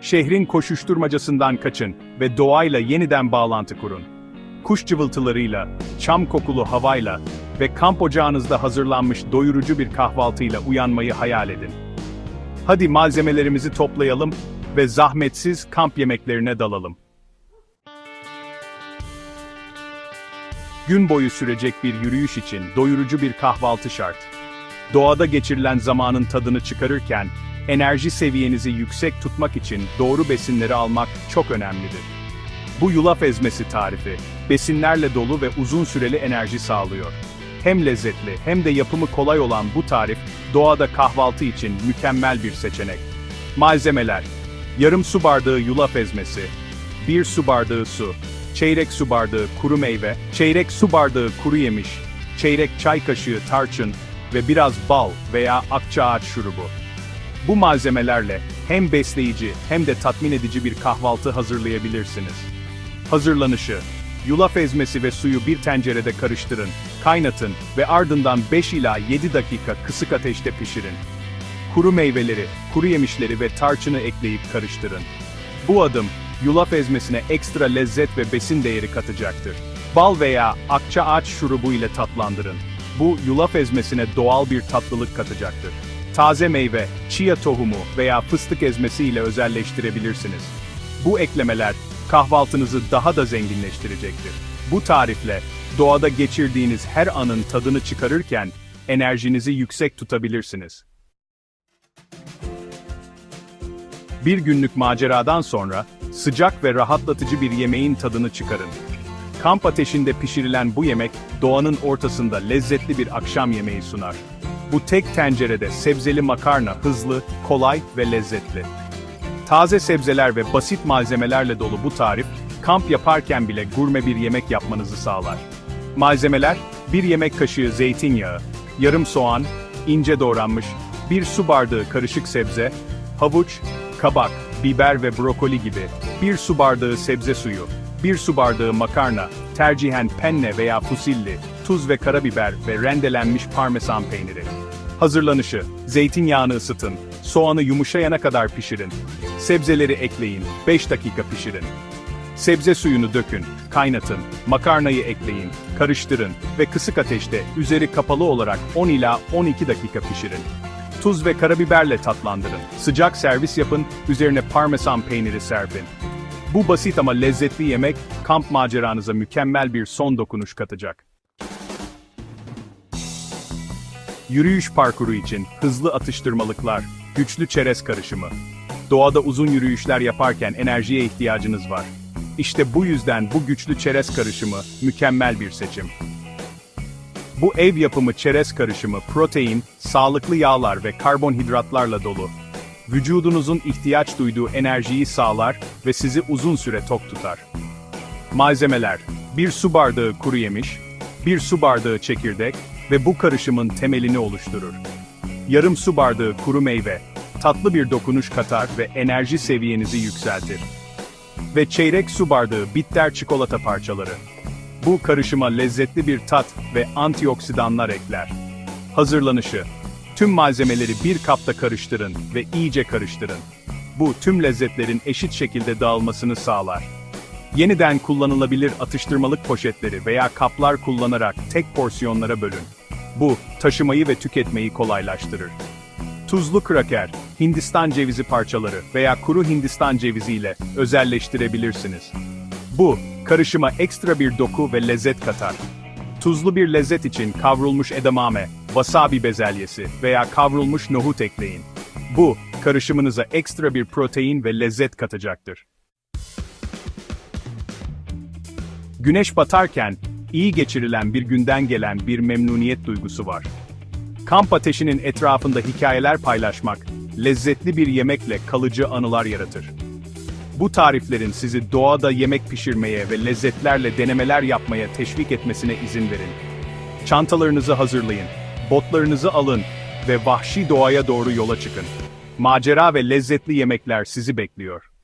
Şehrin koşuşturmacasından kaçın ve doğayla yeniden bağlantı kurun. Kuş cıvıltılarıyla, çam kokulu havayla ve kamp ocağınızda hazırlanmış doyurucu bir kahvaltıyla uyanmayı hayal edin. Hadi malzemelerimizi toplayalım ve zahmetsiz kamp yemeklerine dalalım. Gün boyu sürecek bir yürüyüş için doyurucu bir kahvaltı şart. Doğada geçirilen zamanın tadını çıkarırken, enerji seviyenizi yüksek tutmak için doğru besinleri almak çok önemlidir. Bu yulaf ezmesi tarifi, besinlerle dolu ve uzun süreli enerji sağlıyor. Hem lezzetli hem de yapımı kolay olan bu tarif, doğada kahvaltı için mükemmel bir seçenek. Malzemeler, yarım su bardağı yulaf ezmesi, 1 su bardağı su, çeyrek su bardağı kuru meyve, çeyrek su bardağı kuru yemiş, çeyrek çay kaşığı tarçın ve biraz bal veya akçaağaç şurubu. Bu malzemelerle hem besleyici hem de tatmin edici bir kahvaltı hazırlayabilirsiniz. Hazırlanışı Yulaf ezmesi ve suyu bir tencerede karıştırın, kaynatın ve ardından 5 ila 7 dakika kısık ateşte pişirin. Kuru meyveleri, kuru yemişleri ve tarçını ekleyip karıştırın. Bu adım, yulaf ezmesine ekstra lezzet ve besin değeri katacaktır. Bal veya akça ağaç şurubu ile tatlandırın. Bu, yulaf ezmesine doğal bir tatlılık katacaktır. Taze meyve, chia tohumu veya fıstık ezmesi ile özelleştirebilirsiniz. Bu eklemeler, kahvaltınızı daha da zenginleştirecektir. Bu tarifle, doğada geçirdiğiniz her anın tadını çıkarırken, enerjinizi yüksek tutabilirsiniz. Bir günlük maceradan sonra, sıcak ve rahatlatıcı bir yemeğin tadını çıkarın. Kamp ateşinde pişirilen bu yemek, doğanın ortasında lezzetli bir akşam yemeği sunar. Bu tek tencerede sebzeli makarna hızlı, kolay ve lezzetli. Taze sebzeler ve basit malzemelerle dolu bu tarif, kamp yaparken bile gurme bir yemek yapmanızı sağlar. Malzemeler, 1 yemek kaşığı zeytinyağı, yarım soğan, ince doğranmış, 1 su bardağı karışık sebze, havuç, kabak, biber ve brokoli gibi, 1 su bardağı sebze suyu, 1 su bardağı makarna, tercihen penne veya fusilli, tuz ve karabiber ve rendelenmiş parmesan peyniri. Hazırlanışı, zeytinyağını ısıtın, soğanı yumuşayana kadar pişirin. Sebzeleri ekleyin, 5 dakika pişirin. Sebze suyunu dökün, kaynatın, makarnayı ekleyin, karıştırın ve kısık ateşte üzeri kapalı olarak 10 ila 12 dakika pişirin. Tuz ve karabiberle tatlandırın. Sıcak servis yapın, üzerine parmesan peyniri serpin. Bu basit ama lezzetli yemek, kamp maceranıza mükemmel bir son dokunuş katacak. Yürüyüş parkuru için hızlı atıştırmalıklar, güçlü çerez karışımı. Doğada uzun yürüyüşler yaparken enerjiye ihtiyacınız var. İşte bu yüzden bu güçlü çerez karışımı mükemmel bir seçim. Bu ev yapımı çerez karışımı protein, sağlıklı yağlar ve karbonhidratlarla dolu. Vücudunuzun ihtiyaç duyduğu enerjiyi sağlar ve sizi uzun süre tok tutar. Malzemeler: 1 su bardağı kuru yemiş, 1 su bardağı çekirdek ve bu karışımın temelini oluşturur. Yarım su bardağı kuru meyve, tatlı bir dokunuş katar ve enerji seviyenizi yükseltir. Ve çeyrek su bardağı bitter çikolata parçaları. Bu karışıma lezzetli bir tat ve antioksidanlar ekler. Hazırlanışı. Tüm malzemeleri bir kapta karıştırın ve iyice karıştırın. Bu tüm lezzetlerin eşit şekilde dağılmasını sağlar. Yeniden kullanılabilir atıştırmalık poşetleri veya kaplar kullanarak tek porsiyonlara bölün. Bu, taşımayı ve tüketmeyi kolaylaştırır. Tuzlu kraker, Hindistan cevizi parçaları veya kuru Hindistan cevizi ile özelleştirebilirsiniz. Bu, karışıma ekstra bir doku ve lezzet katar. Tuzlu bir lezzet için kavrulmuş edamame, wasabi bezelyesi veya kavrulmuş nohut ekleyin. Bu, karışımınıza ekstra bir protein ve lezzet katacaktır. Güneş batarken, iyi geçirilen bir günden gelen bir memnuniyet duygusu var. Kamp ateşinin etrafında hikayeler paylaşmak, lezzetli bir yemekle kalıcı anılar yaratır. Bu tariflerin sizi doğada yemek pişirmeye ve lezzetlerle denemeler yapmaya teşvik etmesine izin verin. Çantalarınızı hazırlayın, botlarınızı alın ve vahşi doğaya doğru yola çıkın. Macera ve lezzetli yemekler sizi bekliyor.